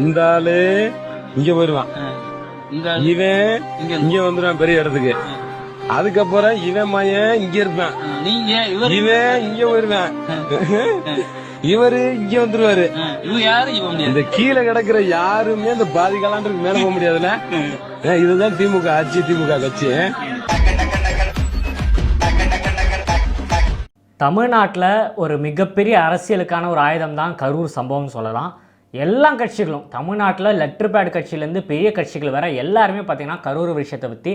இந்த ஆளு இங்க வருவான் இந்த இவன் இங்க வந்துருவான் பெரிய இடத்துக்கு. அதுக்கப்புறம் இவன் மயன் இங்க இருப்பான். நீங்க இவர் இவன் இங்க வருவான் இவரு இங்க வந்துருவாரு இந்த கீழே கிடக்குற யாருமே இந்த பாதி காலாண்டுக்கு மேல போக முடியாதுல்ல? இதுதான் திமுக ஆட்சி திமுக கட்சி. தமிழ்நாட்டில் ஒரு மிகப்பெரிய அரசியலுக்கான ஒரு ஆயுதம் தான் கரூர் சம்பவம்னு சொல்லலாம். எல்லா கட்சிகளும் தமிழ்நாட்டில் லெட்டர் பேட் கட்சியிலேருந்து பெரிய கட்சிகள் வர எல்லாருமே பார்த்திங்கன்னா கரூர் விஷயத்தை பற்றி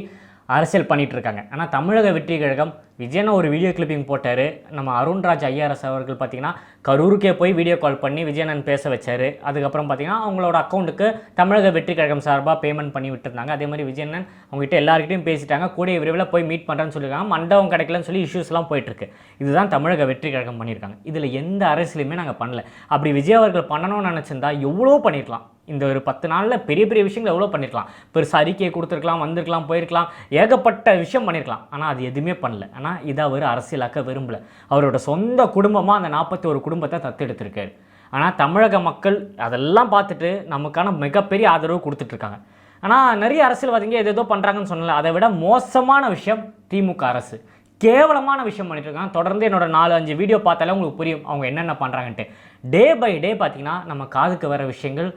அரசியல் பண்ணிகிட்ருக்காங்க இருக்காங்க ஆனால் தமிழக வெற்றி கழகம் விஜயனை ஒரு வீடியோ கிளிப்பிங் போட்டார். நம்ம அருண்ராஜ் ஐஆர்எஸ் அவர்கள் பார்த்தீங்கன்னா கரூருக்கே போய் வீடியோ கால் பண்ணி விஜயனன் பேச வச்சார். அதுக்கப்புறம் பார்த்தீங்கன்னா அவங்களோட அக்கௌண்ட்டுக்கு தமிழக வெற்றி கழகம் சார்பாக பேமெண்ட் பண்ணி விட்டுருந்தாங்க. அதே மாதிரி விஜயனன் அவங்ககிட்ட எல்லாருக்கிட்டையும் பேசிட்டாங்க. கூடிய விரைவில் போய் மீட் பண்ணுறேன்னு சொல்லியிருக்காங்க. மண்டபம் கிடைக்கலன்னு சொல்லி இஷ்யூஸ்லாம் போயிட்டுருக்கு. இதுதான் தமிழக வெற்றி கழகம் பண்ணியிருக்காங்க. இதில் எந்த அரசியலுமே நாங்கள் பண்ணல. அப்படி விஜய் அவர்கள் பண்ணணும்னு நினச்சிருந்தா எவ்வளோ பண்ணியிருக்கலாம் இந்த ஒரு பத்து நாளில் பெரிய பெரிய விஷயங்கள் எவ்வளோ பண்ணியிருக்கலாம் பெருசாக அறிக்கையை கொடுத்துருக்கலாம் வந்திருக்கலாம் போயிருக்கலாம் ஏகப்பட்ட விஷயம் பண்ணியிருக்கலாம் ஆனால் அது எதுவுமே பண்ணல. ஆனால் இதை அவர் அரசியலாக்க விரும்பல. அவரோட சொந்த குடும்பமாக அந்த நாற்பத்தி ஒரு குடும்பத்தை தத்தெடுத்திருக்காரு. ஆனால் தமிழக மக்கள் அதெல்லாம் பார்த்துட்டு நமக்கான மிகப்பெரிய ஆதரவு கொடுத்துட்ருக்காங்க. ஆனால் நிறைய அரசியல்வாதிங்க எது ஏதோ பண்ணுறாங்கன்னு சொன்னல. அதை விட மோசமான விஷயம் திமுக அரசு. கேவலமான விஷயம் பண்ணிட்டுருக்காங்க தொடர்ந்து என்னோட நாலு அஞ்சு வீடியோ பார்த்தாலே உங்களுக்கு புரியும் அவங்க என்னென்ன பண்ணுறாங்கன்ட்டு டே பை டே பார்த்திங்கன்னா நம்ம காதுக்கு வர விஷயங்கள்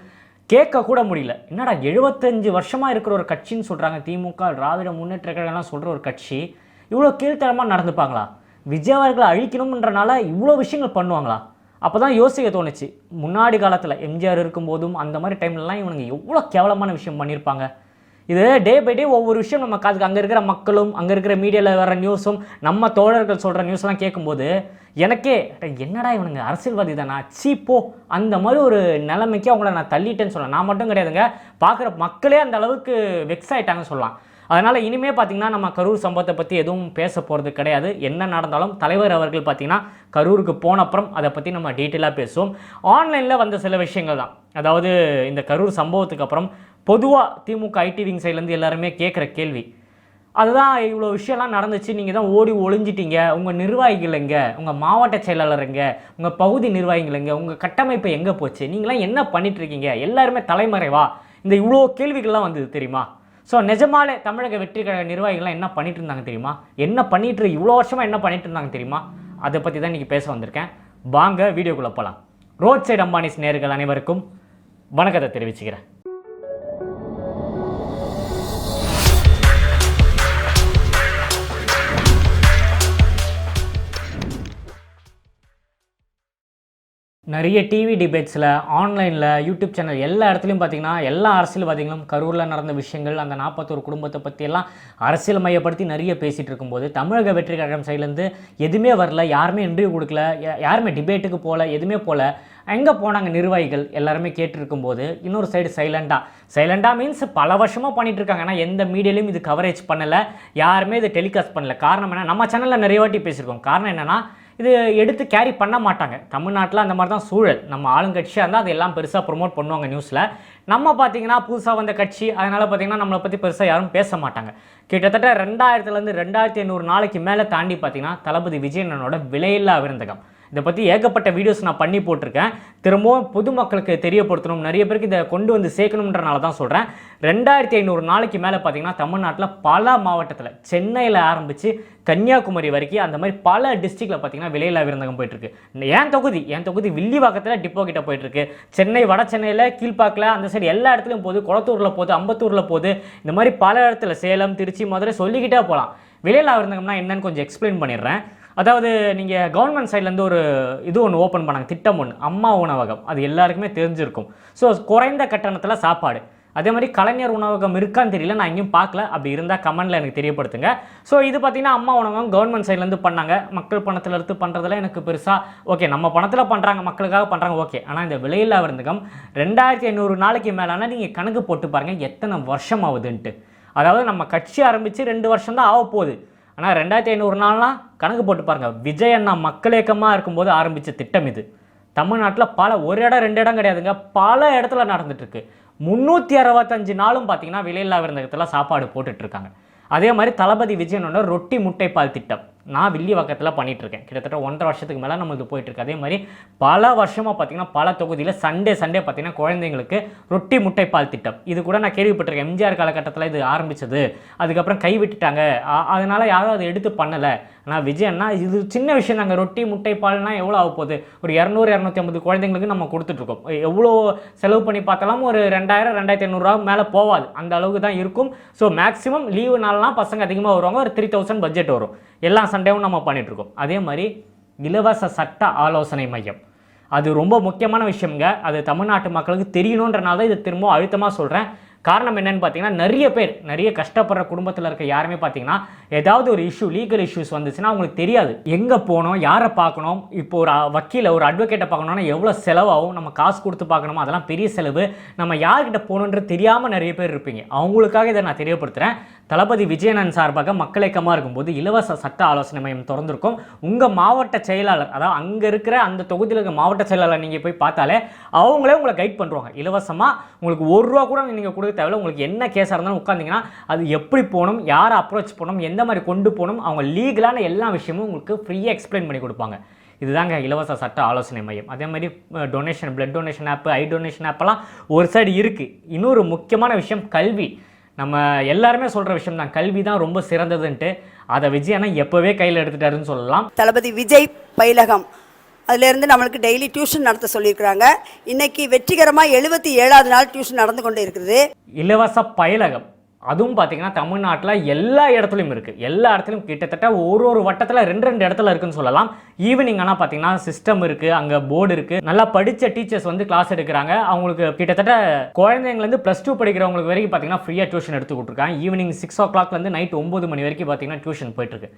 கேட்க கூட முடியல என்னடா எழுபத்தஞ்சு வருஷமாக இருக்கிற ஒரு கட்சின்னு சொல்கிறாங்க திமுக திராவிட முன்னேற்ற கழகம்லாம் சொல்கிற ஒரு கட்சி. இவ்வளோ கீழ்த்தரமாக நடந்துப்பாங்களா? விஜய் அவர்களை அழிக்கணும்ன்றனால இவ்வளோ விஷயங்கள் பண்ணுவாங்களா? அப்போ தான் யோசிக்க தோணுச்சு. முன்னாடி காலத்தில் எம்ஜிஆர் இருக்கும்போதும் அந்த மாதிரி டைம்லலாம் இவனுங்க எவ்வளோ கேவலமான விஷயம் பண்ணியிருப்பாங்க. இது டே பை டே ஒவ்வொரு விஷயம் நம்ம காதுக்கு அங்கே இருக்கிற மக்களும் அங்கே இருக்கிற மீடியாவில் வர நியூஸும் நம்ம தோழர்கள் சொல்கிற நியூஸ்லாம் கேட்கும்போது எனக்கே என்னடா இவனுங்க அரசியல்வாதி தானா? சீப்போ அந்த மாதிரி ஒரு நிலைமைக்கு அவங்கள நான் தள்ளிட்டேன்னு சொல்லலாம். நான் மட்டும் கிடையாதுங்க. பார்க்குற மக்களே அந்த அளவுக்கு வெக்ஸ் ஆகிட்டாங்கன்னு சொல்லலாம். அதனால் இனிமேல் பார்த்தீங்கன்னா நம்ம கரூர் சம்பவத்தை பற்றி எதுவும் பேச போகிறது கிடையாது. என்ன நடந்தாலும் தலைவர் அவர்கள் பார்த்தீங்கன்னா கரூருக்கு போன அப்புறம் அதை பற்றி நம்ம டீட்டெயிலாக பேசுவோம். ஆன்லைனில் வந்த சில விஷயங்கள் தான் அதாவது இந்த கரூர் சம்பவத்துக்கு அப்புறம் பொதுவாக திமுக ஐடி விங் சைட்லேருந்து எல்லாருமே கேட்குற கேள்வி. அதுதான் இவ்வளோ விஷயம்லாம் நடந்துச்சு நீங்கள் தான் ஓடி ஒளிஞ்சிட்டீங்க. உங்கள் நிர்வாகிகள் எங்க? உங்கள் மாவட்ட செயலாளருங்க உங்கள் பகுதி நிர்வாகிகள் எங்க? உங்கள் கட்டமைப்பு எங்கே போச்சு? நீங்களாம் என்ன பண்ணிகிட்ருக்கீங்க எல்லாருமே தலைமறைவா? இந்த இவ்வளோ கேள்விகள்லாம் வந்தது தெரியுமா? ஸோ நிஜமாலே தமிழக வெற்றி கழக நிர்வாகிகள்லாம் என்ன பண்ணிட்டு இருந்தாங்க தெரியுமா? என்ன பண்ணிட்டு இவ்வளோ வருஷமாக என்ன பண்ணிட்டு இருந்தாங்க தெரியுமா? அதை பற்றி தான் இன்றைக்கி பேச வந்திருக்கேன். வாங்க வீடியோக்குள்ளே போகலாம் ரோட் சைடு அம்பானிஸ் நேர்கள் அனைவருக்கும் வணக்கத்தை தெரிவிச்சுக்கிறேன். நிறைய டிவி டிபேட்ஸில் ஆன்லைனில் யூடியூப் சேனல் எல்லா இடத்துலையும் பார்த்தீங்கன்னா எல்லா அரசியல்வாதிகளும் கரூரில் நடந்த விஷயங்கள் அந்த நாற்பத்தோரு குடும்பத்தை பற்றியெல்லாம் அரசியல் மையப்படுத்தி நிறைய பேசிகிட்டு இருக்கும்போது தமிழக வெற்றி கழகம் சைட்லேருந்து எதுவுமே வரல யாருமே இன்டர்வியூ கொடுக்கல யாருமே டிபேட்டுக்கு போகல எதுவுமே போகல எங்கே போனாங்க நிர்வாகிகள் எல்லாருமே கேட்டிருக்கும்போது இன்னொரு சைடு சைலண்டாக சைலண்டாக மீன்ஸ் பல வருஷமாக பண்ணிட்டு இருக்காங்க. ஆனால் எந்த மீடியாலையும் இது கவரேஜ் பண்ணலை யாருமே இது டெலிகாஸ்ட் பண்ணல. காரணம் என்ன? நம்ம சேனலில் நிறைய வாட்டி பேசியிருக்கோம். காரணம் என்னென்னா இது எடுத்து கேரி பண்ண மாட்டாங்க. தமிழ்நாட்டில் அந்த மாதிரி தான் சூழல். நம்ம ஆளுங்கட்சியாக இருந்தால் அதெல்லாம் பெருசாக ப்ரொமோட் பண்ணுவாங்க நியூஸில் நம்ம பார்த்தீங்கன்னா புதுசாக வந்த கட்சி அதனால் பார்த்தீங்கன்னா நம்மளை பற்றி பெருசாக யாரும் பேச மாட்டாங்க. கிட்டத்தட்ட ரெண்டாயிரத்துலேருந்து ரெண்டாயிரத்தி ஐநூறு நாளைக்கு மேலே தாண்டி பார்த்தீங்கன்னா தளபதி விஜயனோட விலையில்லா விருந்தகம். இதை பற்றி ஏகப்பட்ட வீடியோஸ் நான் பண்ணி போட்டிருக்கேன். திரும்பவும் பொதுமக்களுக்கு தெரியப்படுத்தணும். நிறைய பேருக்கு இதை கொண்டு வந்து சேர்க்கணுன்றனால தான் சொல்கிறேன் ரெண்டாயிரத்தி ஐநூறு நாளைக்கு மேலே பார்த்தீங்கன்னா தமிழ்நாட்டில் பல மாவட்டத்தில் சென்னையில் ஆரம்பித்து கன்னியாகுமரி வரைக்கும் அந்த மாதிரி பல டிஸ்ட்ரிக்டில் பார்த்தீங்கன்னா விலையில்லா விருந்தகம் போயிட்டுருக்கு. என் தொகுதி? என் தொகுதி? வில்லிவாக்கத்தில் டிப்போ கிட்ட போயிட்டுருக்கு. சென்னை வட சென்னையில் கீழ்ப்பாக்கில் அந்த சைடு எல்லா இடத்துலையும் போகுது. குளத்தூரில் போகுது அம்பத்தூரில் போகுது. இந்த மாதிரி பல இடத்துல சேலம் திருச்சி மதுரை சொல்லிக்கிட்டே போகலாம் விலையில்லா விருந்தகம்னா என்னன்னு கொஞ்சம் எக்ஸ்பிளைன் பண்ணிடுறேன். அதாவது நீங்கள் கவர்மெண்ட் சைட்லேருந்து ஒரு இது ஒன்று ஓப்பன் பண்ணாங்க திட்டம் ஒன்று அம்மா உணவகம். அது எல்லாருக்குமே தெரிஞ்சிருக்கும். ஸோ குறைந்த கட்டணத்தில் சாப்பாடு. அதே மாதிரி கலைஞர் உணவகம் இருக்கான்னு தெரியல நான் எங்கேயும் பார்க்கல. அப்படி இருந்தால் கமெண்ட்டில் எனக்கு தெரியப்படுத்துங்க. ஸோ இது பார்த்தீங்கன்னா அம்மா உணவகம் கவர்மெண்ட் சைட்லேருந்து பண்ணாங்க. மக்கள் பணத்தில் எடுத்து பண்ணுறதுல எனக்கு பெருசாக ஓகே நம்ம பணத்தில் பண்ணுறாங்க மக்களுக்காக பண்ணுறாங்க ஓகே ஆனால் இந்த விலையில்லா விருந்தகம் ரெண்டாயிரத்தி ஐநூறு நாளைக்கு மேலானா நீங்கள் கணக்கு போட்டு பாருங்கள் எத்தனை வருஷம் ஆகுதுன்ட்டு. அதாவது நம்ம கட்சி ஆரம்பித்து ரெண்டு வருஷம் தான் ஆக போகுது ஆனால் ரெண்டாயிரத்தி ஐநூறு நாள்லாம் கணக்கு போட்டு பாருங்கள் விஜய் அண்ணா மக்கள் இயக்கமாக இருக்கும்போது ஆரம்பித்த திட்டம் இது. தமிழ்நாட்டில் பல ஒரு இடம் ரெண்டு இடம் கிடையாதுங்க. பல இடத்துல நடந்துட்டுருக்கு. முந்நூற்றி அறுபத்தஞ்சு நாளும் பார்த்தீங்கன்னா விலையில்லா விருந்தகத்தில் சாப்பாடு போட்டுட்ருக்காங்க. அதே மாதிரி தளபதி விஜயனோட ரொட்டி முட்டை பால் திட்டம். நான் வில்லிவாக்கத்தில் பண்ணிட்டு இருக்கேன் கிட்டத்தட்ட ஒன்றரை வருஷத்துக்கு மேலே நம்ம இது போயிட்டுருக்கு. அதே மாதிரி பல வருஷமாக பார்த்தீங்கன்னா பல தொகுதியில் சண்டே சண்டே பார்த்தீங்கன்னா குழந்தைங்களுக்கு ரொட்டி முட்டை பால் திட்டம். இது கூட நான் கேள்விப்பட்டிருக்கேன். எம்ஜிஆர் காலகட்டத்தில் இது ஆரம்பித்தது அதுக்கப்புறம் கைவிட்டுட்டாங்க. அதனால் யாரும் அதை எடுத்து பண்ணலை. ஆனால் விஜயன்னா இது சின்ன விஷயம் நாங்கள் ரொட்டி முட்டை பால்னால் எவ்வளோ ஆக போகுது? ஒரு இரநூறு இரநூத்தி ஐம்பது குழந்தைங்களுக்கு நம்ம கொடுத்துட்ருக்கோம் எவ்வளோ செலவு பண்ணி பார்த்தாலும் ஒரு ரெண்டாயிரம் ரெண்டாயிரத்தி ஐநூறுரூவா மேலே போகாது அந்த அளவுக்கு தான் இருக்கும். ஸோ மேக்ஸிமம் லீவு நாள்லாம் பசங்க அதிகமாக வருவாங்க. ஒரு த்ரீ தௌசண்ட் பட்ஜெட் வரும். எல்லா சண்டையும் நம்ம பண்ணிகிட்ருக்கோம் அதே மாதிரி இலவச சட்ட ஆலோசனை மையம். அது ரொம்ப முக்கியமான விஷயம்ங்க. அது தமிழ்நாட்டு மக்களுக்கு தெரியணுன்றனால தான் இதை திரும்ப அழுத்தமாக சொல்கிறேன் காரணம் என்னன்னு பார்த்தீங்கன்னா நிறைய பேர் நிறைய கஷ்டப்படுற குடும்பத்தில் இருக்க யாருமே பார்த்தீங்கன்னா ஏதாவது ஒரு இஷ்யூ லீகல் இஷ்யூஸ் வந்துச்சுன்னா அவங்களுக்கு தெரியாது. எங்கே போகணும் யாரை பார்க்கணும் இப்போ ஒரு வக்கீல வக்கீலை ஒரு அட்வொகேட்டை பார்க்கணும்னா எவ்வளோ செலவாகும் நம்ம காசு கொடுத்து பார்க்கணுமா? அதெல்லாம் பெரிய செலவு. நம்ம யார்கிட்ட போகணுன்றது தெரியாமல் நிறைய பேர் இருப்பீங்க. அவங்களுக்காக இதை நான் தெரியப்படுத்துகிறேன் தளபதி விஜயனன் சார்பாக மக்கள் இயக்கமாக இருக்கும்போது இலவச சட்ட ஆலோசனை மையம் திறந்திருக்கும். உங்கள் மாவட்ட செயலாளர் அதாவது அங்கே இருக்கிற அந்த தொகுதியில் இருக்கிற மாவட்ட செயலாளர் நீங்கள் போய் பார்த்தாலே அவங்களே உங்களை கைட் பண்ணுவாங்க இலவசமாக உங்களுக்கு ஒரு ரூபா கூட நீங்கள் கொடுக்க தேவையில்ல. உங்களுக்கு என்ன கேஸாக இருந்தாலும் உட்காந்திங்கன்னா அது எப்படி போகணும் யாரை அப்ரோச் பண்ணணும் எந்த மாதிரி கொண்டு போகணும் அவங்க லீகலான எல்லா விஷயமும் உங்களுக்கு ஃப்ரீயாக எக்ஸ்பிளைன் பண்ணி கொடுப்பாங்க. இதுதாங்க இலவச சட்ட ஆலோசனை மையம். அதே மாதிரி donation blood donation of eye donation ஆப்பெல்லாம் ஒரு சைடு இருக்குது இன்னொரு முக்கியமான விஷயம் கல்வி. நம்ம எல்லாருமே சொல்கிற விஷயம் தான் கல்வி தான் ரொம்ப சிறந்ததுன்ட்டு. அதை விஜயனா எப்போவே கையில் எடுத்துட்டாருன்னு சொல்லலாம். தளபதி விஜய் பயிலகம் அதிலிருந்து நம்மளுக்கு டெய்லி டியூஷன் நடத்த சொல்லியிருக்கிறாங்க. இன்னைக்கு வெற்றிகரமாக எழுபத்தி ஏழாவது நாள் டியூஷன் நடந்து கொண்டு இருக்குது. இலவச பயலகம் அதுவும் பார்த்தீங்கன்னா தமிழ்நாட்டில் எல்லா இடத்துலையும் இருக்குது எல்லா இடத்துலையும் கிட்டத்தட்ட ஒரு ஒரு வட்டத்தில் ரெண்டு ரெண்டு இடத்துல இருக்குன்னு சொல்லலாம். ஈவினிங் ஆனால் பார்த்தீங்கன்னா சிஸ்டம் இருக்குது அங்கே போர்டு இருக்குது நல்லா படித்த டீச்சர்ஸ் வந்து கிளாஸ் எடுக்கிறாங்க. அவங்களுக்கு கிட்டத்தட்ட குழந்தைங்கலேருந்து ப்ளஸ் டூ படிக்கிறவங்களுக்கு வரைக்கும் பார்த்தீங்கன்னா ஃப்ரீயாக டியூஷன் எடுத்து கொடுத்துருக்காங்க. ஈவினிங் சிக்ஸ் ஓ கிளாக்லேருந்து நைட் ஒம்பது மணி வரைக்கும் பார்த்தீங்கன்னா டியூஷன் போயிட்டுருக்கு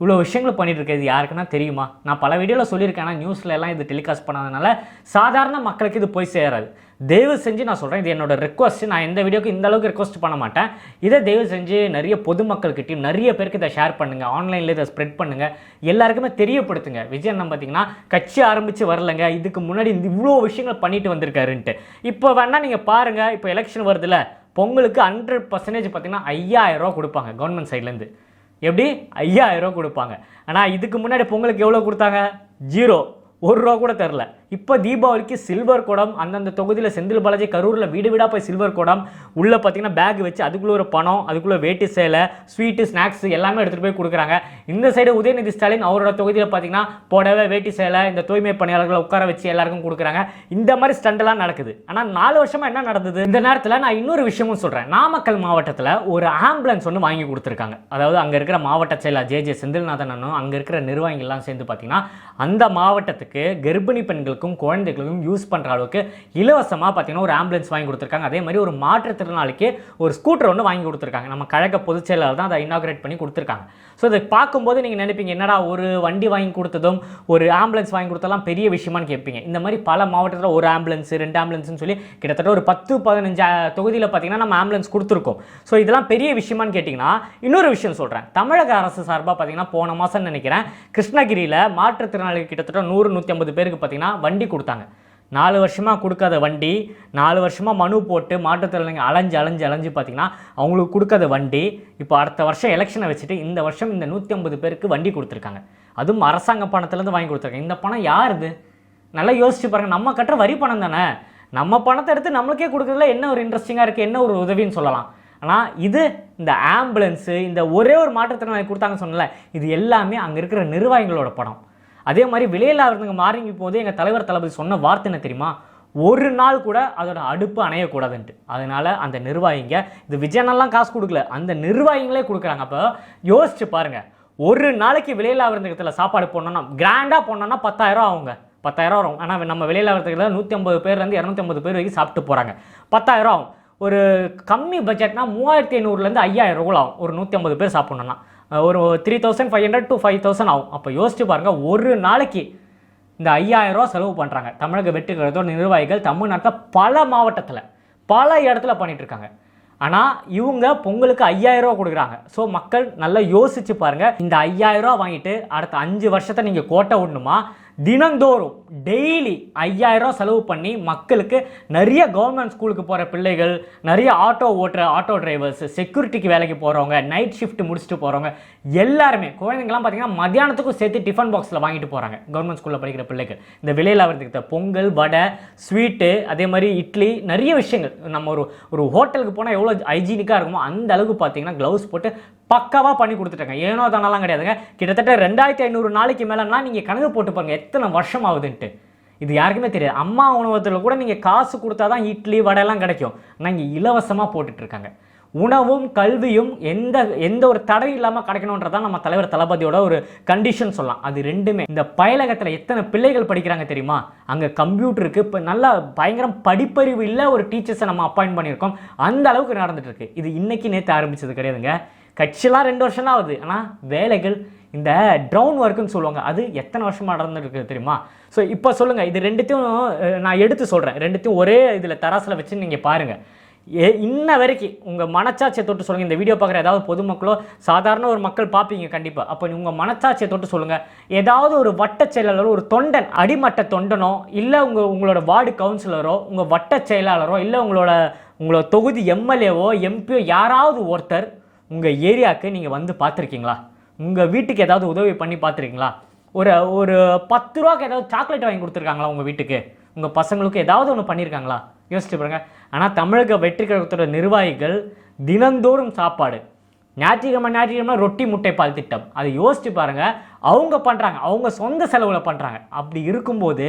இவ்வளோ விஷயங்கள் பண்ணிட்டு இருக்கிறது யாருக்குன்னா தெரியுமா? நான் பல வீடியோவில் சொல்லியிருக்கேன். ஆனால் நியூஸ்ல எல்லாம் இது டெலிகாஸ்ட் பண்ணாதனால சாதாரண மக்களுக்கு இது போய் சேராது. தயவு செஞ்சு நான் சொல்கிறேன் இது என்னோடய ரெக்வஸ்ட் நான் எந்த வீடியோக்கு இந்த அளவுக்கு ரெக்வஸ்ட் பண்ண மாட்டேன். இதை தயவு செஞ்சு நிறைய பொதுமக்கள்கிட்டையும் நிறைய பேருக்கு இதை ஷேர் பண்ணுங்கள் ஆன்லைனில் இதை ஸ்ப்ரெட் பண்ணுங்கள் எல்லாருக்குமே தெரியப்படுத்துங்க. விஜய் பார்த்தீங்கன்னா கட்சி ஆரம்பித்து வரலங்க. இதுக்கு முன்னாடி இந்த இவ்வளோ விஷயங்கள் பண்ணிட்டு வந்திருக்காருன்ட்டு. இப்போ வேணால் நீங்கள் பாருங்கள் இப்போ எலெக்ஷன் வருதுல்ல பொங்கலுக்கு ஹண்ட்ரட் பர்சன்டேஜ் பார்த்தீங்கன்னா ஐயாயிரம் ரூபா கொடுப்பாங்க கவர்மெண்ட் சைட்லேருந்து எப்படி? ஐயாயிரம் ரூபா கொடுப்பாங்க. ஆனால் இதுக்கு முன்னாடி பொங்கலுக்கு எவ்வளோ கொடுத்தாங்க? ஜீரோ ஒரு ரூபா கூட தெரில. இப்போ தீபாவளிக்கு சில்வர் குடம் அந்தந்த தொகுதியில் செந்தில் பாலாஜி கரூரில் வீடு வீடாக போய் சில்வர் குடம் உள்ளே பார்த்தீங்கன்னா பேக் வச்சு அதுக்குள்ளே ஒரு பணம் அதுக்குள்ளே வேட்டி சேலை ஸ்வீட்டு ஸ்நாக்ஸ் எல்லாமே எடுத்துகிட்டு போய் கொடுக்குறாங்க. இந்த சைடு உதயநிதி ஸ்டாலின் அவரோட தொகுதியில் பார்த்தீங்கன்னா புடவை வேட்டி சேலை இந்த தூய்மை பணியாளர்களை உட்கார வச்சு எல்லாருக்கும் கொடுக்குறாங்க. இந்த மாதிரி ஸ்டண்டெல்லாம் நடக்குது. ஆனால் நாலு வருஷமாக என்ன நடந்தது? இந்த நேரத்தில் நான் இன்னொரு விஷயமும் சொல்கிறேன் நாமக்கல் மாவட்டத்தில் ஒரு ஆம்புலன்ஸ் ஒன்று வாங்கி கொடுத்துருக்காங்க. அதாவது அங்கே இருக்கிற மாவட்ட செயலர் ஜே ஜே செந்தில்நாதன் அண்ணனும் அங்கே இருக்கிற நிர்வாகிகள்லாம் சேர்ந்து பார்த்தீங்கன்னா அந்த மாவட்டத்துக்கு கர்ப்பிணி பெண்களுக்கும் குழந்தைகளுக்கும் யூஸ் பண்ணுற அளவுக்கு இலவசமாக பார்த்தீங்கன்னா ஒரு ஆம்புலன்ஸ் வாங்கி கொடுத்துருக்காங்க. அதே மாதிரி ஒரு மாற்றுத்திறனாளிக்கு ஒரு ஸ்கூட்டர் ஒன்று வாங்கி கொடுத்துருக்காங்க. நம்ம கழக பொதுச் செயலாளர் தான் அதை இனாகிரேட் பண்ணி கொடுத்துருக்காங்க. ஸோ இதை பார்க்கும்போது நீங்கள் நினைப்பீங்க என்னடா ஒரு வண்டி வாங்கி கொடுத்ததும் ஒரு ஆம்புலன்ஸ் வாங்கி கொடுத்தலாம் பெரிய விஷயமான்னு கேட்பீங்க. இந்த மாதிரி பல மாவட்டத்தில் ஒரு ஆம்புலன்ஸ் ரெண்டு ஆம்புலன்ஸ்னு சொல்லி கிட்டத்தட்ட ஒரு பத்து பதினஞ்சு தொகுதியில் பார்த்தீங்கன்னா நம்ம ஆம்புலன்ஸ் கொடுத்துருக்கோம். ஸோ இதெல்லாம் பெரிய விஷயமான்னு கேட்டிங்கன்னா இன்னொரு விஷயம் சொல்கிறேன் தமிழக அரசு சார்பாக பார்த்தீங்கன்னா போன மாதம் நினைக்கிறேன் கிருஷ்ணகிரியில் மாற்றுத்திறனாளிகள் கிட்டத்தட்ட நூறு நூற்றி ஐம்பது பேருக்கு பார்த்தீங்கன்னா வண்டி கொடுத்தாங்க. நாலு வருஷமாக கொடுக்காத வண்டி நாலு வருஷமாக மனு போட்டு மாற்றுத்திறனாளிங்க அலைஞ்சு அலைஞ்சு அலைஞ்சு பார்த்தீங்கன்னா அவங்களுக்கு கொடுக்காத வண்டி இப்போ அடுத்த வருஷம் எலெக்ஷனை வச்சுட்டு இந்த வருஷம் இந்த நூற்றி ஐம்பது பேருக்கு வண்டி கொடுத்துருக்காங்க. அதுவும் அரசாங்க பணத்துலேருந்து வாங்கி கொடுத்துருக்காங்க. இந்த பணம் யார் இது? நல்லா யோசிச்சு பாருங்கள் நம்ம கட்டுற வரி பணம் தானே? நம்ம பணத்தை எடுத்து நம்மளுக்கே கொடுக்குறதுல என்ன ஒரு இன்ட்ரெஸ்டிங்காக இருக்குது என்ன ஒரு உதவின்னு சொல்லலாம். ஆனால் இது இந்த ஆம்புலன்ஸு இந்த ஒரே ஒரு மாற்றுத்திறனாளி கொடுத்தாங்கன்னு சொன்னல இது எல்லாமே அங்கே இருக்கிற நிர்வாகிகளோட பணம். அதே மாதிரி விலையில்லா விருந்துங்க மாறிங்க போது எங்கள் தலைவர் தளபதி சொன்ன வார்த்தை என்ன தெரியுமா? ஒரு நாள் கூட அதோட அடுப்பு அணையக்கூடாதுன்ட்டு. அதனால் அந்த நிர்வாகிங்க இது விஜயனெல்லாம் காசு கொடுக்கல. அந்த நிர்வாகிங்களே கொடுக்குறாங்க. அப்போ யோசிச்சு பாருங்கள் ஒரு நாளைக்கு விலையில்லா விருந்தகத்தில் சாப்பாடு போடணும்னா கிராண்டாக போனோம்னா பத்தாயிரம் ஆகுங்க. பத்தாயிரம் வரும் ஆனால் நம்ம விலையில்லா விருந்தகத்தில் நூற்றி ஐம்பது பேர்லேருந்து இரநூத்தி ஐம்பது பேர் வரைக்கும் சாப்பிட்டு போகிறாங்க பத்தாயிரம் ஆகும். ஒரு கம்மி பட்ஜெட்னா மூவாயிரத்தி ஐநூறுலேருந்து ஐயாயிரம் ரூபா ஆகும். ஒரு நூற்றி ஐம்பது பேர் சாப்பிட்ணுன்னா ஒரு three thousand five hundred to five thousand ஆகும். அப்போ யோசிச்சு பாருங்கள் ஒரு நாளைக்கு இந்த ஐயாயிரம் ரூபா செலவு பண்ணுறாங்க தமிழக வெட்டுக்கிறதோட நிர்வாகிகள் தமிழ்நாட்டில் பல மாவட்டத்தில் பல இடத்துல பண்ணிகிட்ருக்காங்க ஆனால் இவங்க பொங்கலுக்கு ஐயாயிரம் ரூபா கொடுக்குறாங்க. ஸோ மக்கள் நல்லா யோசிச்சு பாருங்க இந்த ஐயாயிரம் ரூபா வாங்கிட்டு அடுத்த அஞ்சு வருஷத்தை நீங்கள் கோட்டை விடணுமா? தினந்தோறும் டெய்லி ஐயாயிரம் செலவு பண்ணி மக்களுக்கு நிறைய கவர்மெண்ட் ஸ்கூலுக்கு போகிற பிள்ளைகள் நிறைய ஆட்டோ ஓட்டுற ஆட்டோ டிரைவர்ஸ் செக்யூரிட்டிக்கு வேலைக்கு போகிறவங்க நைட் ஷிஃப்ட் முடிச்சுட்டு போகிறவங்க எல்லாருமே குழந்தைங்கலாம் பார்த்தீங்கன்னா மத்தியானத்துக்கும் சேர்த்து டிஃபன் பாக்ஸில் வாங்கிட்டு போகிறாங்க கவர்மெண்ட் ஸ்கூலில் படிக்கிற பிள்ளைகள். இந்த விலையில் வரதுக்கு பொங்கல் வடை ஸ்வீட்டு அதே மாதிரி இட்லி நிறைய விஷயங்கள். நம்ம ஒரு ஒரு ஹோட்டலுக்கு போனால் எவ்வளோ ஹைஜீனிக்காக இருக்குமோ அந்த அளவுக்கு பார்த்தீங்கன்னா க்ளவுஸ் போட்டு பக்காவாக பண்ணி கொடுத்துட்டாங்க. ஏனோ தானெல்லாம் கிடையாதுங்க. கிட்டத்தட்ட ரெண்டாயிரத்தி ஐநூறு நாளைக்கு மேலேனா நீங்கள் கணக்கு போட்டு பாருங்கள் எத்தனை வருஷம் ஆகுதுன்ட்டு. இது யாருக்குமே தெரியாது. அம்மா உணவகத்தில் கூட நீங்கள் காசு கொடுத்தா தான் இட்லி வடையெல்லாம் கிடைக்கும். ஆனால் இங்கே இலவசமாக போட்டுட்ருக்காங்க. உணவும் கல்வியும் எந்த எந்த ஒரு தடை இல்லாமல் கிடைக்கணுன்றதான் நம்ம தலைவர் தளபதியோட ஒரு கண்டிஷன் சொல்லலாம். அது ரெண்டுமே. இந்த பயலகத்தில் எத்தனை பிள்ளைகள் படிக்கிறாங்க தெரியுமா? அங்கே கம்ப்யூட்டருக்கு இப்போ நல்லா பயங்கரம் படிப்பறிவு இல்லை ஒரு டீச்சர்ஸை நம்ம அப்பாயிண்ட் பண்ணியிருக்கோம். அந்த அளவுக்கு நடந்துட்டு இருக்கு இது இன்னைக்கு நேற்று ஆரம்பிச்சது கிடையாதுங்க. கட்சியெலாம் ரெண்டு வருஷம் தான் ஆகுது. ஆனால் வேலைகள் இந்த ட்ரௌன் ஒர்க்குன்னு சொல்லுவாங்க அது எத்தனை வருஷமாக நடந்துருக்கு தெரியுமா? ஸோ இப்போ சொல்லுங்கள் இது ரெண்டுத்தையும் நான் எடுத்து சொல்கிறேன் ரெண்டுத்தையும் ஒரே இதில் தராசில் வச்சு நீங்கள் பாருங்கள் ஏ இன்ன வரைக்கும் உங்கள் மனச்சாட்சியை தொட்டு சொல்லுங்கள் இந்த வீடியோ பார்க்குற ஏதாவது பொதுமக்களோ சாதாரண ஒரு மக்கள் பார்ப்பீங்க கண்டிப்பாக அப்போ உங்கள் மனச்சாட்சியை தொட்டு சொல்லுங்கள் ஏதாவது ஒரு வட்ட செயலாளரோ ஒரு தொண்டன் அடிமட்ட தொண்டனோ இல்லை உங்கள் உங்களோட வார்டு கவுன்சிலரோ உங்கள் வட்ட செயலாளரோ இல்லை உங்களோட உங்களோட தொகுதி எம்எல்ஏவோ எம்பியோ யாராவது ஒருத்தர் உங்கள் ஏரியாவுக்கு நீங்கள் வந்து பார்த்துருக்கீங்களா? உங்கள் வீட்டுக்கு ஏதாவது உதவி பண்ணி பார்த்துருக்கீங்களா? ஒரு ஒரு பத்து ரூபாக்கு ஏதாவது சாக்லேட் வாங்கி கொடுத்துருக்காங்களா உங்கள் வீட்டுக்கு? உங்கள் பசங்களுக்கு ஏதாவது ஒன்று பண்ணியிருக்காங்களா யோசிச்சு பாருங்க. ஆனால் தமிழக வெற்றி கழகத்தோட நிர்வாகிகள் தினந்தோறும் சாப்பாடு. ஞாயிற்றுக்கிழமை ஞாயிற்றுக்கிழமை ரொட்டி முட்டை பால் திட்டம். அதை யோசிச்சு பாருங்கள் அவங்க பண்ணுறாங்க அவங்க சொந்த செலவில் பண்ணுறாங்க அப்படி இருக்கும்போது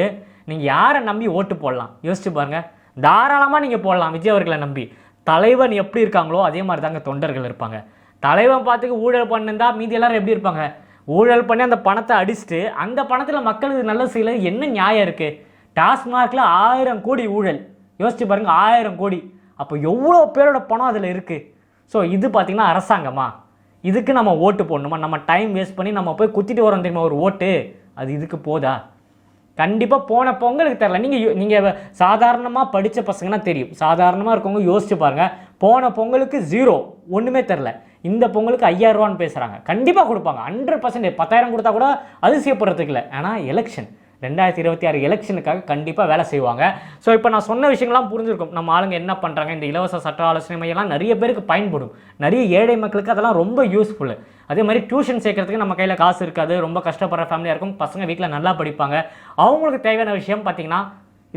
நீங்கள் யாரை நம்பி ஓட்டு போடலாம்? யோசிச்சு பாருங்கள் தாராளமாக நீங்கள் போடலாம். விஜய் அவர்களை நம்பி. தலைவன் எப்படி இருக்காங்களோ அதே மாதிரி தாங்க தொண்டர்கள் இருப்பாங்க. தலைவன் பார்த்துக்கு ஊழல் பண்ணிருந்தா மீதி எல்லாரும் எப்படி இருப்பாங்க? ஊழல் பண்ணி அந்த பணத்தை அடிச்சுட்டு அந்த பணத்தில் மக்களுக்கு நல்ல செய்யல என்ன நியாயம் இருக்குது டாஸ்மார்க்கில் ஆயிரம் கோடி ஊழல். யோசிச்சு பாருங்க ஆயிரம் கோடி. அப்போ எவ்வளோ பேரோட பணம் அதில் இருக்குது ஸோ இது பார்த்திங்கன்னா அரசாங்கமா? இதுக்கு நம்ம ஓட்டு போடணுமா? நம்ம டைம் வேஸ்ட் பண்ணி நம்ம போய் குத்திட்டு வரோம் தெரியுமா? ஒரு ஓட்டு. அது இதுக்கு போதா? கண்டிப்பாக போன பொங்கலுக்கு தெரில நீங்கள் நீங்கள் சாதாரணமாக படித்த பசங்கன்னா தெரியும். சாதாரணமாக இருக்கவங்க யோசிச்சு பாருங்கள் போன பொங்கலுக்கு ஜீரோ ஒன்றுமே தெரில இந்த பொங்கலுக்கு ஐயாயிரரூவான்னு பேசுகிறாங்க கண்டிப்பாக கொடுப்பாங்க. ஹண்ட்ரட் பர்சன்டேஜ் பத்தாயிரம் கொடுத்தா கூட அதிசயப்படுறதுக்கு இல்லை. ஆனால் எலெக்ஷன் ரெண்டாயிரத்தி இருபத்தி ஆறு எலெக்ஷனுக்காக கண்டிப்பாக வேலை செய்வாங்க. ஸோ இப்போ நான் சொன்ன விஷயங்கள்லாம் புரிஞ்சிருக்கும். நம்ம ஆளுங்க என்ன பண்ணுறாங்க இந்த இலவச சட்ட ஆலோசனை மையெல்லாம் நிறைய பேருக்கு பயன்படும். நிறைய ஏழை மக்களுக்கு அதெல்லாம் ரொம்ப யூஸ்ஃபுல்லு அதே மாதிரி டியூஷன் சேர்க்கறதுக்கு நம்ம கையில் காசு இருக்காது ரொம்ப கஷ்டப்படுற ஃபேமிலியாக இருக்கும் பசங்க வீட்டில் நல்லா படிப்பாங்க. அவங்களுக்கு தேவையான விஷயம் பார்த்தீங்கன்னா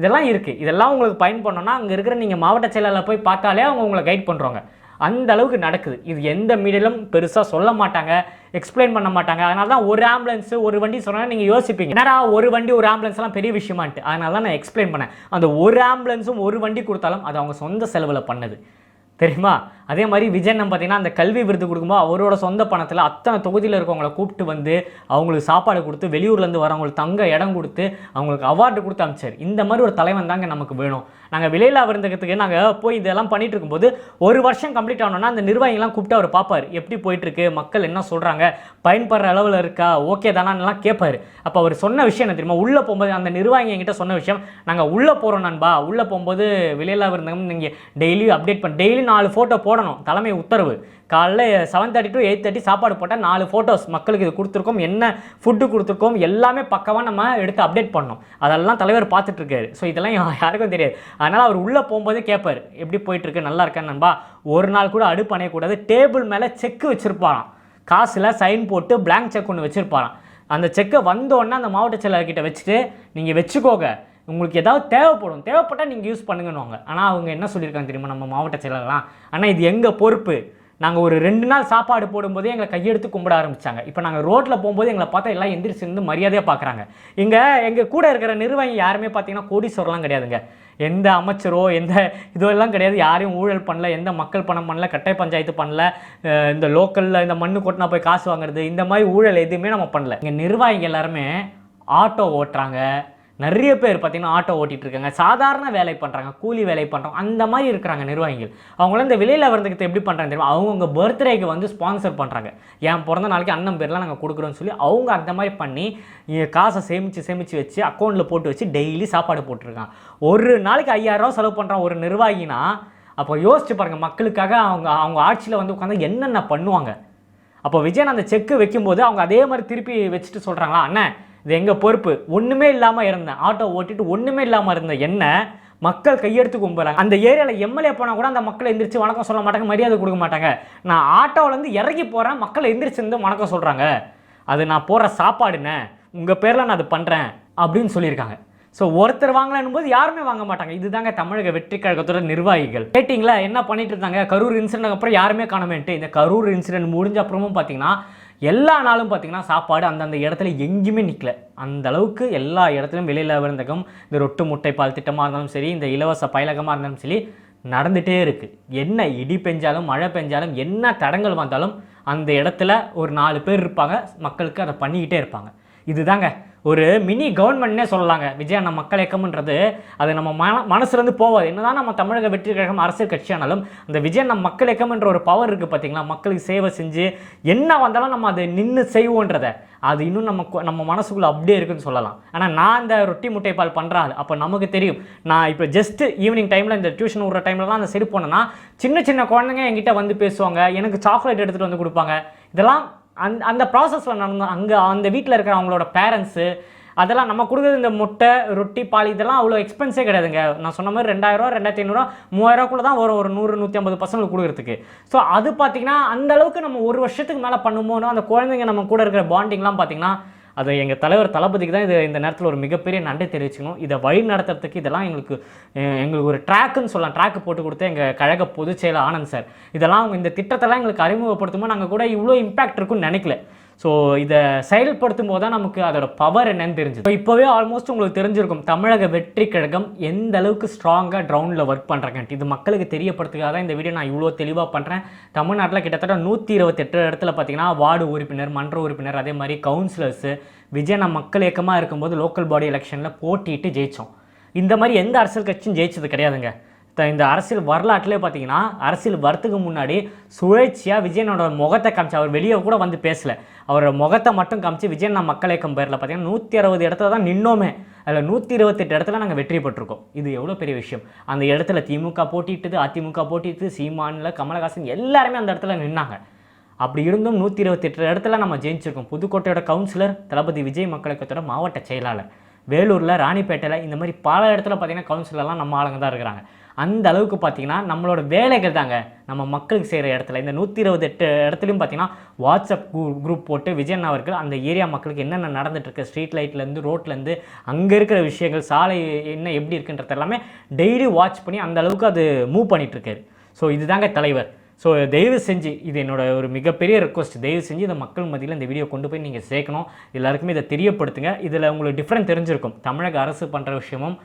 இதெல்லாம் இருக்குது இதெல்லாம் உங்களுக்கு பயன் அங்கே இருக்கிற நீங்கள் மாவட்ட செயலாளர் போய் பார்த்தாலே அவங்க உங்களை கைட் பண்ணுறாங்க அந்த அளவுக்கு நடக்குது. இது எந்த மீடியிலும் பெருசாக சொல்ல மாட்டாங்க எக்ஸ்பிளைன் பண்ண மாட்டாங்க. அதனால தான் ஒரு ஆம்புலன்ஸ் ஒரு வண்டி சொன்னால் நீங்கள் யோசிப்பீங்க. என்னடா ஒரு வண்டி ஒரு ஆம்புலன்ஸ்லாம் பெரிய விஷயமான்ட்டு. அதனால தான் நான் எக்ஸ்பிளைன் பண்ணேன். அந்த ஒரு ஆம்புலன்ஸும் ஒரு வண்டி கொடுத்தாலும் அது அவங்க சொந்த செலவில் பண்ணது. தெரியுமா? அதே மாதிரி விஜயன் பார்த்தீங்கன்னா அந்த கல்வி விருது கொடுக்கும்போது அவரோட சொந்த பணத்தில் அத்தனை தொகுதியில் இருக்கவங்களை கூப்பிட்டு வந்து அவங்களுக்கு சாப்பாடு கொடுத்து வெளியூர்லேருந்து வரவங்களுக்கு தங்க இடம் கொடுத்து அவங்களுக்கு அவார்டு கொடுத்து அமைச்சார். இந்த மாதிரி ஒரு தலைவன் தாங்க நமக்கு வேணும். நாங்கள் விலையில்லா விருந்தகத்துக்கு நாங்கள் போய் இதெல்லாம் பண்ணிட்டு இருக்கும்போது ஒரு வருஷம் கம்ப்ளீட் ஆனோன்னா அந்த நிர்வாகிகள்லாம் கூப்பிட்டு அவர் பார்ப்பார். எப்படி போயிட்டுருக்கு மக்கள் என்ன சொல்கிறாங்க பயன்படுற அளவில் இருக்கா? ஓகே தானான்லாம் கேட்பார் அப்போ அவர் சொன்ன விஷயம் என்ன தெரியுமா? உள்ளே போகும்போது அந்த நிர்வாகி என்கிட்ட சொன்ன விஷயம் நாங்கள் உள்ளே போகிறோம் நண்பா. உள்ளே போகும்போது விலையில்லா விருந்தகம் நீங்கள் டெய்லியும் அப்டேட் பண்ண டெய்லி நாலு ஃபோட்டோ போடணும். தலைமை உத்தரவு. காலைல seven thirty to eight thirty சாப்பாடு போட்டால் நாலு ஃபோட்டோஸ் மக்களுக்கு இது கொடுத்துருக்கோம். என்ன ஃபுட்டு கொடுத்துருக்கோம்? எல்லாமே பக்கமாக நம்ம எடுத்து அப்டேட் பண்ணோம் அதெல்லாம் தலைவர் பார்த்துட்ருக்காரு ஸோ இதெல்லாம் யாருக்கும் தெரியாது. அதனால் அவர் உள்ளே போகும்போதே கேட்பார் எப்படி போயிட்டுருக்கு நல்லா இருக்கேன் நண்பா? ஒரு நாள் கூட அடுப்பு அணையக்கூடாது. டேபிள் மேலே செக்கு வச்சுருப்பாராம். காசில் சைன் போட்டு பிளாங்க் செக் ஒன்று வச்சுருப்பாராம். அந்த செக்கை வந்தோடனே அந்த மாவட்ட செயலாளர்கிட்ட வச்சுட்டு நீங்கள் வச்சுக்கோங்க. உங்களுக்கு ஏதாவது தேவைப்படும். தேவைப்பட்டால் நீங்கள் யூஸ் பண்ணுங்கன்னுவாங்க. ஆனால் அவங்க என்ன சொல்லியிருக்காங்க தெரியுமா? நம்ம மாவட்ட செயலாளர்லாம் ஆனால் இது எங்கள் பொறுப்பு? நாங்கள் ஒரு ரெண்டு நாள் சாப்பாடு போடும்போதே எங்களை கையெடுத்து கும்பிட ஆரம்பித்தாங்க இப்போ நாங்கள் ரோட்டில் போகும்போது எங்களை பார்த்தா எல்லாம் எந்திரிச்சு இருந்து மரியாதையாக பார்க்குறாங்க இங்கே எங்கள் கூட இருக்கிற நிர்வாகி யாருமே பார்த்தீங்கன்னா கோடீஸ்வரலாம் கிடையாதுங்க. எந்த அமைச்சரோ எந்த இதெல்லாம் கிடையாது. யாரையும் ஊழல் பண்ணல எந்த மக்கள் பணம் பண்ணல கட்டை பஞ்சாயத்து பண்ணல இந்த லோக்கலில் இந்த மண்ணு கொட்டினா போய் காசு வாங்குறது இந்த மாதிரி ஊழல் எதுவுமே நம்ம பண்ணல. இங்கே நிர்வாகிகள் எல்லாருமே ஆட்டோ ஓட்டுறாங்க. நிறைய பேர் பார்த்தீங்கன்னா ஆட்டோ ஓட்டிகிட்டு இருக்காங்க சாதாரண வேலை பண்ணுறாங்க கூலி வேலை பண்ணுறாங்க அந்த மாதிரி இருக்கிறாங்க நிர்வாகிகள். அவங்களாம் இந்த விலையில் வரதுக்கு எப்படி பண்ணுறாங்க தெரியுமா? அவங்கவுங்க பர்த்டேக்கு வந்து ஸ்பான்சர் பண்ணுறாங்க என் பிறந்த நாளைக்கு அண்ணன் பேர்லாம் நாங்கள் கொடுக்குறோன்னு சொல்லி அவங்க அந்த மாதிரி பண்ணி காசை சேமித்து சேமித்து வச்சு அக்கௌண்ட்டில் போட்டு வச்சு டெய்லி சாப்பாடு போட்டிருக்காங்க. ஒரு நாளைக்கு ஐயாயிரம் செலவு பண்ணுறான் ஒரு நிர்வாகினா அப்போ யோசிச்சு பாருங்கள் மக்களுக்காக அவங்க அவங்க ஆட்சியில் வந்து உட்காந்து என்னென்ன பண்ணுவாங்க? அப்போ விஜயன் அந்த செக்கு வைக்கும்போது அவங்க அதே மாதிரி திருப்பி வச்சுட்டு சொல்கிறாங்களா அண்ணன் இது எங்கள் பொறுப்பு? ஒன்றுமே இல்லாமல் இருந்தேன் ஆட்டோ ஓட்டிட்டு ஒன்றுமே இல்லாமல் இருந்த என்ன மக்கள் கையெடுத்து கும்புறாங்க. அந்த ஏரியாவில் எம்எல்ஏ போனால் கூட அந்த மக்களை எந்திரிச்சு வணக்கம் சொல்ல மாட்டாங்க மரியாதை கொடுக்க மாட்டாங்க. நான் ஆட்டோவிலேருந்து இறங்கி போகிறேன் மக்களை எந்திரிச்சிருந்து வணக்கம் சொல்கிறாங்க அது நான் போடுற சாப்பாடுண்ணே உங்கள் பேரில் நான் அது பண்ணுறேன் அப்படின்னு சொல்லியிருக்காங்க. ஸோ ஒருத்தர் வாங்கலன்னும் போது யாருமே வாங்க மாட்டாங்க. இதுதாங்க தமிழக வெற்றி கழகத்தோட நிர்வாகிகள். கேட்டிங்களா? என்ன பண்ணிட்டு இருந்தாங்க? கரூர் இன்சிடென்ட் அப்புறம் யாருமே காணமேன்ட்டு இந்த கரூர் இன்சிடென்ட் முடிஞ்ச அப்புறமும் பார்த்தீங்கன்னா எல்லா நாளும் பார்த்திங்கன்னா சாப்பாடு அந்தந்த இடத்துல எங்கேயுமே நிற்கல அந்த அளவுக்கு எல்லா இடத்துலையும் வெளியில் விருந்தகம் இந்த ரொட்டு முட்டை பால் திட்டமாக இருந்தாலும் சரி இந்த இலவச பயிலகமாக இருந்தாலும் சரி நடந்துகிட்டே இருக்குது என்ன இடி பெஞ்சாலும் மழை பெஞ்சாலும் என்ன தடங்கள் வந்தாலும் அந்த இடத்துல ஒரு நாலு பேர் இருப்பாங்க மக்களுக்கு அதை பண்ணிக்கிட்டே இருப்பாங்க. இதுதாங்க ஒரு மினி கவர்மெண்ட்னே சொல்லலாங்க. விஜய் அண்ணா மக்கள் இயக்கம்ன்றது அது நம்ம மன மனசுலேருந்து போவாது என்னதான் நம்ம தமிழக வெற்றி கழகம் அரசியல் கட்சியானாலும் அந்த விஜய் அண்ணா மக்கள் இயக்கம்ன்ற ஒரு பவர் இருக்குது பார்த்தீங்களா மக்களுக்கு சேவை செஞ்சு என்ன வந்தாலும் நம்ம அதை நின்று செய்வோன்றதை. அது இன்னும் நம்ம நம்ம மனசுக்குள்ளே அப்படியே இருக்குன்னு சொல்லலாம். ஆனால் நான் இந்த ரொட்டி முட்டை பால் பண்ணுறாள் அப்போ நமக்கு தெரியும். நான் இப்போ ஜஸ்ட் ஈவினிங் டைமில் இந்த டியூஷன் விடுற டைம்லலாம் அந்த செடி போனேன்னா சின்ன சின்ன குழந்தைங்க என்கிட்ட வந்து பேசுவாங்க. எனக்கு சாக்லேட் எடுத்துகிட்டு வந்து கொடுப்பாங்க. இதெல்லாம் அந்த அந்த ப்ராசஸில் நடந்த அங்கே அந்த வீட்டில் இருக்கிற அவங்களோட பேரண்ட்ஸு அதெல்லாம் நம்ம கொடுக்குறது இந்த முட்டை ரொட்டி பால் இதெல்லாம் அவ்வளோ எக்ஸ்பென்ஸே கிடையாதுங்க. நான் சொன்ன மாதிரி ரெண்டாயிரரூவா ரெண்டாயிரத்தி ஐநூறுரூவா மூவாயிரரூவாக்குள்ள தான் வரும். ஒரு நூறு நூற்றி ஐம்பது பசங்களுக்கு கொடுக்குறதுக்கு. ஸோ அது பார்த்தீங்கன்னா அந்த அளவுக்கு நம்ம ஒரு வருஷத்துக்கு மேலே பண்ணும்போது அந்த குழந்தைங்க நம்ம கூட இருக்கிற பாண்டிங்லாம் பார்த்தீங்கன்னா அது எங்கள் தலைவர் தளபதிக்கு தான் இது இந்த நேரத்தில் ஒரு மிகப்பெரிய நன்றி தெரிவிச்சுக்கணும். இதை வழி நடத்துறதுக்கு இதெல்லாம் எங்களுக்கு எங்களுக்கு ஒரு ட்ராக்குன்னு சொல்லலாம். ட்ராக் போட்டு கொடுத்த எங்கள் கழக பொதுச் செயலர் ஆனந்த் சார். இதெல்லாம் அவங்க இந்த திட்டத்தெல்லாம் எங்களுக்கு அறிமுகப்படுத்தும்போது நாங்கள் கூட இவ்வளோ இம்பேக்ட் இருக்குன்னு நினைக்கல. ஸோ இதை செயல்படுத்தும் போது தான் நமக்கு அதோட பவர் என்னன்னு தெரிஞ்சது. ஸோ இப்போவே ஆல்மோஸ்ட் உங்களுக்கு தெரிஞ்சிருக்கும் தமிழக வெற்றி கழகம் எந்த அளவுக்கு ஸ்ட்ராங்காக ட்ரௌண்டில் ஒர்க் பண்ணுறாங்கன்ட்டு இது மக்களுக்கு தெரியப்படுத்துக்காக தான் இந்த வீடியோ நான் இவ்வளோ தெளிவாக பண்ணுறேன் தமிழ்நாட்டில் கிட்டத்தட்ட நூற்றி இருபத்தெட்டு இடத்துல பார்த்தீங்கன்னா வார்டு உறுப்பினர் மன்ற உறுப்பினர் அதே மாதிரி கவுன்சிலர்ஸு விஜய் நம்ம மக்கள் இயக்கமாக இருக்கும்போது லோக்கல் பாடி எலெக்ஷனில் போட்டிட்டு ஜெயித்தோம் இந்த மாதிரி எந்த அரசியல் கட்சியும் ஜெயிச்சது கிடையாதுங்க. இந்த அரசியல் வரலாற்றிலே பார்த்தீங்கன்னா அரசியல் வரத்துக்கு முன்னாடி சுழற்சியாக விஜயனோட முகத்தை காமிச்சு அவர் வெளியே கூட வந்து பேசலை. அவரோட முகத்தை மட்டும் காமிச்சு விஜயன் நான் மக்கள் இயக்கம் பேரில் பார்த்தீங்கன்னா நூற்றி அறுபது இடத்துல தான் நின்னோமே. அதில் நூற்றி இருபத்தெட்டு இடத்துல நாங்கள் வெற்றி பெற்றிருக்கோம். இது எவ்வளோ பெரிய விஷயம். அந்த இடத்துல திமுக போட்டிட்டது அதிமுக போட்டிட்டு சீமானில் கமலஹாசன் எல்லாருமே அந்த இடத்துல நின்னாங்க. அப்படி இருந்தும் நூற்றி இருபத்தெட்டு இடத்துல நம்ம ஜெயிச்சிருக்கோம். புதுக்கோட்டையோட கவுன்சிலர் தளபதி விஜய் மக்கள் இயக்கத்தோட மாவட்ட செயலாளர். வேலூரில் ராணிப்பேட்டையில் இந்த மாதிரி பல இடத்துல பார்த்தீங்கன்னா கவுன்சிலர்லாம் நம்ம ஆளுங்க தான் இருக்கிறாங்க. அந்த அளவுக்கு பார்த்தீங்கன்னா நம்மளோட வேலைகள் தாங்க. நம்ம மக்களுக்கு செய்கிற இடத்துல. இந்த நூற்றி இருபது எட்டு இடத்துலையும் பார்த்தீங்கன்னா வாட்ஸ்அப் குரூப் போட்டு விஜயன் அவர்கள் அந்த ஏரியா மக்களுக்கு என்னென்ன நடந்துகிட்ருக்கு ஸ்ட்ரீட் லைட்லேருந்து ரோட்லேருந்து அங்கே இருக்கிற விஷயங்கள் சாலை என்ன எப்படி இருக்குன்றது எல்லாமே டெய்லி வாட்ச் பண்ணி அந்த அளவுக்கு அது மூவ் பண்ணிகிட்ருக்காரு ஸோ இதுதாங்க தலைவர். ஸோ தயவு செஞ்சு இது என்னோடய ஒரு மிகப்பெரிய ரெக்வஸ்ட் தயவு செஞ்சு இதை மக்கள் மத்தியில் இந்த வீடியோ கொண்டு போய் நீங்கள் சேர்க்கணும். எல்லாருக்குமே இதை தெரியப்படுத்துங்க. இதில் உங்களுக்கு டிஃப்ரெண்ட் தெரிஞ்சிருக்கும். தமிழக அரசு பண்ணுற விஷயமும்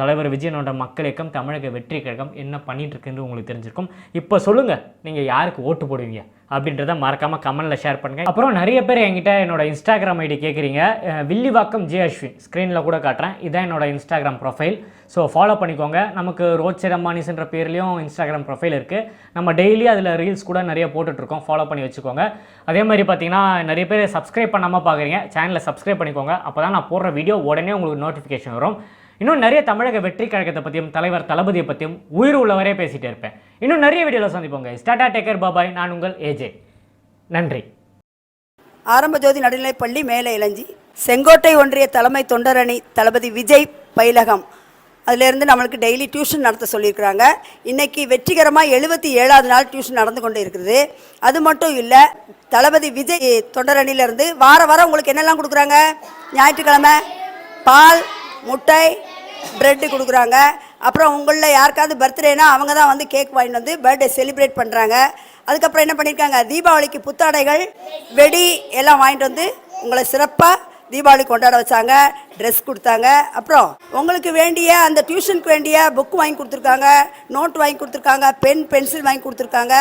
தலைவர் விஜயனோட மக்கள் இயக்கம் தமிழக வெற்றி கழகம் என்ன பண்ணிட்டு இருக்குன்னு உங்களுக்கு தெரிஞ்சிருக்கும். இப்போ சொல்லுங்கள் நீங்கள் யாருக்கு ஓட்டு போடுவீங்க அப்படின்றத மறக்காமல் கமெண்ட்டில் ஷேர் பண்ணுங்கள் அப்புறம் நிறைய பேர் என்கிட்ட என்னோட இன்ஸ்டாகிராம் ஐடி கேட்குறீங்க வில்லிவாக்கம் ஜே அஸ்வின். ஸ்க்ரீனில் கூட காட்டுறேன். இதான் என்னோட இன்ஸ்டாகிராம் ப்ரொஃபைல் ஸோ ஃபாலோ பண்ணிக்கோங்க. நமக்கு ரோட் செரமானிஸ்ன்ற பேர்லேயும் இன்ஸ்டாகிராம் ப்ரொஃபைல் இருக்குது நம்ம டெய்லி அதில் ரீல்ஸ் கூட நிறைய போட்டுட்ருக்கோம் ஃபாலோ பண்ணி வச்சுக்கோங்க. அதே மாதிரி பார்த்தீங்கன்னா நிறைய பேர் சப்ஸ்கிரைப் பண்ணாமல் பார்க்குறீங்க சேனலை சப்ஸ்கிரைப் பண்ணிக்கோங்க. அப்போ தான் நான் போடுற வீடியோ உடனே உங்களுக்கு நோட்டிஃபிகேஷன் வரும். இன்னும் நிறைய தமிழக வெற்றி கழகத்தை பற்றியும் தலைவர் தளபதியை பற்றியும் உயிர் உள்ளவரே பேசிகிட்டே இருப்பேன். இன்னும் நிறைய வீடியோவில் சந்திப்போங்க ஸ்டாட்டா டேக்கர் பாபாய் நான் உங்கள் ஏஜே நன்றி. ஆரம்ப ஜோதி நடுநிலைப்பள்ளி மேலே இளஞ்சி. செங்கோட்டை ஒன்றிய தலைமை தொண்டரணி தளபதி விஜய் பயிலகம் அதிலேருந்து நம்மளுக்கு டெய்லி டியூஷன் நடத்த சொல்லியிருக்கிறாங்க. இன்றைக்கி வெற்றிகரமாக எழுபத்தி ஏழாவது நாள் டியூஷன் நடந்து கொண்டு இருக்குது. அது மட்டும் இல்லை தளபதி விஜய் தொண்டரணிலேருந்து வார வாரம் உங்களுக்கு என்னெல்லாம் கொடுக்குறாங்க? ஞாயிற்றுக்கிழமை பால் முட்டை பிரெட்டு கொடுக்குறாங்க. அப்புறம் உங்களில் யாருக்காவது பர்த்டேனா அவங்க தான் வந்து கேக் வாங்கிட்டு வந்து பர்த்டே செலிப்ரேட் பண்ணுறாங்க அதுக்கப்புறம் என்ன பண்ணியிருக்காங்க தீபாவளிக்கு புத்தாடைகள் வெடி எல்லாம் வாங்கிட்டு வந்து உங்களை சிறப்பாக தீபாவளி கொண்டாட வச்சாங்க. ட்ரெஸ் கொடுத்தாங்க. அப்புறம் உங்களுக்கு வேண்டிய அந்த டியூஷனுக்கு வேண்டிய புக் வாங்கி கொடுத்துருக்காங்க. நோட் வாங்கி கொடுத்துருக்காங்க. பென் பென்சில் வாங்கி கொடுத்துருக்காங்க.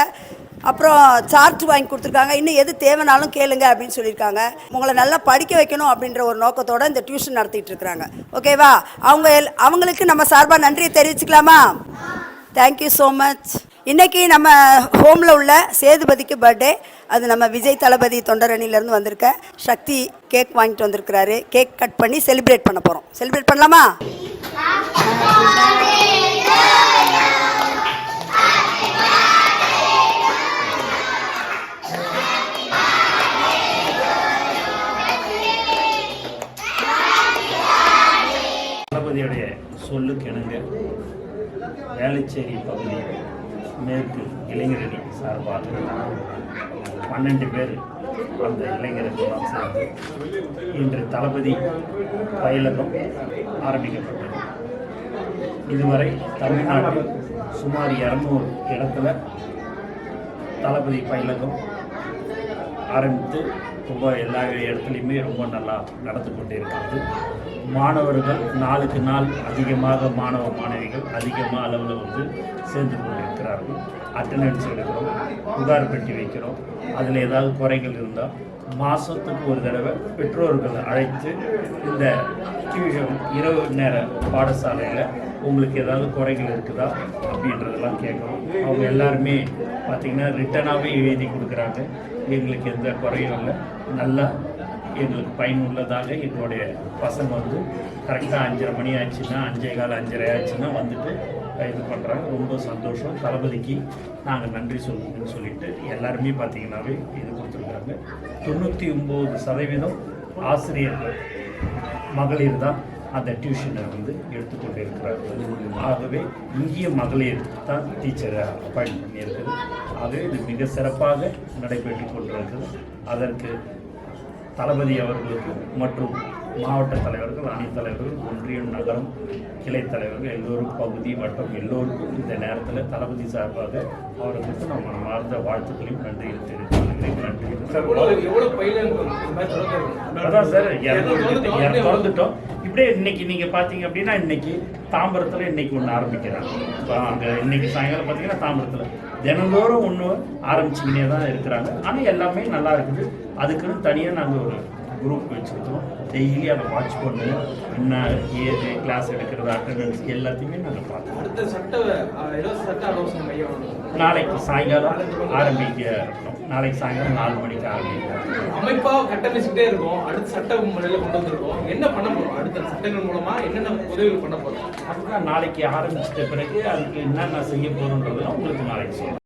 அப்புறம் சார்ட் வாங்கி கொடுத்துருக்காங்க. இன்னும் எது தேவைனாலும் கேளுங்க அப்படின்னு சொல்லியிருக்காங்க. உங்களை நல்லா படிக்க வைக்கணும் அப்படின்ற ஒரு நோக்கத்தோடு இந்த டியூஷன் நடத்திட்டு இருக்கிறாங்க. ஓகேவா அவங்க எல்- அவங்களுக்கு நம்ம சார்பாக நன்றியை தெரிவிச்சுக்கலாமா? தேங்க்யூ ஸோ மச் இன்றைக்கி நம்ம ஹோமில் உள்ள சேதுபதிக்கு பர்த்டே அது நம்ம விஜய் தளபதி தொண்டரணிலேருந்து வந்திருக்க. சக்தி கேக் வாங்கிட்டு வந்திருக்கிறாரு. கேக் கட் பண்ணி செலிப்ரேட் பண்ண போகிறோம் செலிப்ரேட் பண்ணலாமா? வேளச்சேரி பகுதி மேற்கு இளைஞரணி சார்பாக பன்னெண்டு பேர் அந்த இளைஞர்களெல்லாம் சேர்ந்து இன்று தளபதி பயிலகம் ஆரம்பிக்கப்பட்டது. இதுவரை தமிழ்நாட்டில் சுமார் இரநூறு இடத்துல தளபதி பயிலகம் ஆரம்பித்து ரொம்ப எல்லா இடத்துலையுமே ரொம்ப நல்லா நடந்து கொண்டே இருக்கிறது மாணவர்கள் நாளுக்கு நாள் அதிகமாக மாணவ மாணவிகள் அதிகமாக அளவில் வந்து சேர்ந்து கொண்டிருக்கிறார்கள். அட்டண்டன்ஸ் எடுக்கிறோம் புகார் பெட்டி வைக்கிறோம். அதில் ஏதாவது குறைகள் இருந்தால் மாதத்துக்கு ஒரு தடவை பெற்றோர்கள் அழைத்து இந்த டியூஷன் இரவு நேர பாடசாலையில் உங்களுக்கு ஏதாவது குறைகள் இருக்குதா அப்படின்றதெல்லாம் கேட்குறோம் அவங்க எல்லாருமே பார்த்திங்கன்னா ரிட்டனாகவே எழுதி கொடுக்குறாங்க. எங்களுக்கு எந்த குறையும் இல்லை. நல்லா எங்களுக்கு பயனுள்ளதாக எங்களுடைய பசங்க வந்து கரெக்டாக அஞ்சரை மணி ஆச்சுன்னா அஞ்சே கால் அஞ்சரை ஆச்சுன்னா வந்துட்டு இது பண்ணுறாங்க ரொம்ப சந்தோஷம். தளபதிக்கு நாங்கள் நன்றி சொல்லுங்கன்னு சொல்லிட்டு எல்லாருமே பார்த்தீங்கன்னாவே இது கொடுத்துருக்காங்க. தொண்ணூற்றி ஒம்பது சதவீதம் ஆசிரியர்கள் மகளிர் தான் அந்த டியூஷனை வந்து எடுத்துக்கொண்டு இருக்கிறார்கள் ஆகவே இந்திய மகளிர் தான் டீச்சரை அப்பாயின்ட் பண்ணியிருக்குது. ஆகவே இது மிக சிறப்பாக நடைபெற்று கொண்டிருக்கிறது. அதற்கு தளபதி அவர்களுக்கு மற்றும் மாவட்ட தலைவர்கள் அணி தலைவர்கள் ஒன்றியம் நகரம் கிளை தலைவர்கள் எல்லோரும் பகுதி வட்டம் எல்லோருக்கும் இந்த நேரத்தில் தளபதி சார்பாக அவர்களுக்கு நம்ம மனமார்ந்த வாழ்த்துக்களையும் நன்றி தெரிவித்துக்கொள்கிறேன் நன்றி அதான் சார் திறந்துட்டோம் இப்படியே இன்னைக்கு நீங்கள் பார்த்தீங்க அப்படின்னா இன்னைக்கு தாம்பரத்தில் இன்னைக்கு ஒன்று ஆரம்பிக்கிறாங்க. இப்போ அங்கே இன்னைக்கு சாயங்காலம் பார்த்தீங்கன்னா தாம்பரத்தில் தினந்தோறும் ஒன்று ஆரம்பிச்சுக்கினே தான் இருக்கிறாங்க. ஆனால் எல்லாமே நல்லா இருக்குது. அதுக்குன்னு தனியாக நாங்கள் ஒரு குரூப் வச்சுருக்கோம் டெய்லி அதை வாட்ச் பண்ணுவோம் என்ன ஏது கிளாஸ் எடுக்கிறது அட்டண்டன்ஸ் எல்லாத்தையுமே நாங்கள் பார்த்துக்கோம் அடுத்த சட்ட இலவச சட்ட ஆலோசனை மையம் நாளைக்கு சாயங்காலம் ஆரம்பிக்க நாளைக்கு சாயங்காலம் நாலு மணிக்கு ஆரம்பிக்கிறோம் அமைப்பா கட்டமைச்சுக்கிட்டே இருக்கோம். அடுத்த சட்ட முறையில கொண்டு வந்திருக்கோம். என்ன பண்ண போறோம்? அடுத்த சட்டங்கள் மூலமா என்னென்ன உதவிகள் பண்ண போறோம்? அதுதான் நாளைக்கு ஆரம்பிச்சிட்ட பிறகு அதுக்கு என்னென்ன செய்ய போகிறோன்றதெல்லாம் உங்களுக்கு நாளைக்கு சொல்றேன்